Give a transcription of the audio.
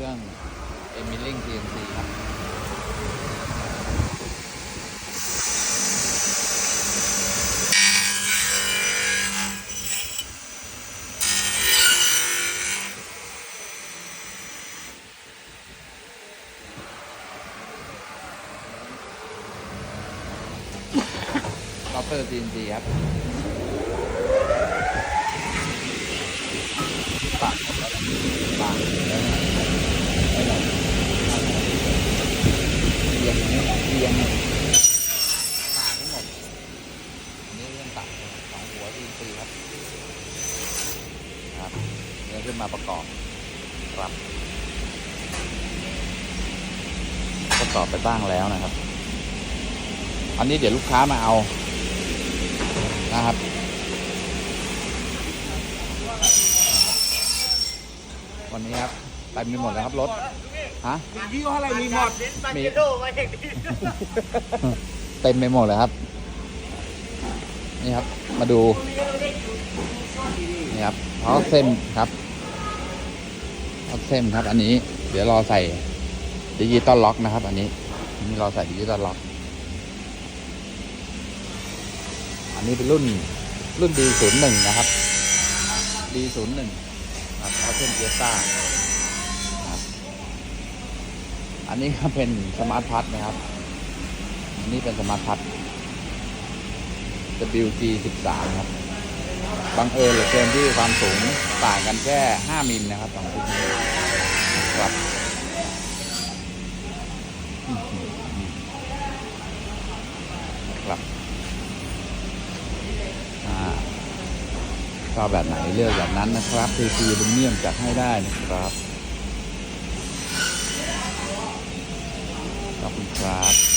รื่องเอมิลิง CNC ครับล็อบเตอร์ CNC ครับปากปากแล้วไม่หน่อยเรียงนี้เรี ยงปากทั้งหมดอันนี้เรื่องตัดสองหัว CNC ครับครับเนื้อขึ้นมาประกอบครับประกอบไปบ้างแล้วนะครับ อันนี้เดี๋ยวลูกค้ามาเอานะครับวันนี้ครับไปมีหมดแล้วครับรถ ฮะมียี่ห้ออะไรมีหมดมีเต็มไปหมดเลยครับ นี่ครับ มาดู นี่ครับเพาเซมครับเพาเซมครับ อันนี้ เดี๋ยวรอใส่ดิจิตอลล็อกนะครับ อันนี้อันนี้รอใส่ดิจิตอลล็อก อันนี้เป็นรุ่นรุ่น D01 นะครับ D01 ครับเอาเส้นเกียร์ซ่าครับ อันนี้ก็เป็นสมาร์ทพัทนะครับนนี้เป็นสมาร์ทพัท WG13 ครับ บังเอิญเหลือเกินที่ความสูงต่างกันแค่ 5 มิลนะครับสองชุดนี้ครับครับชอบแบบไหนเลือกแบบนั้นนะครับ PC อลูเนียมจัดให้ได้นะครับ คุณครับ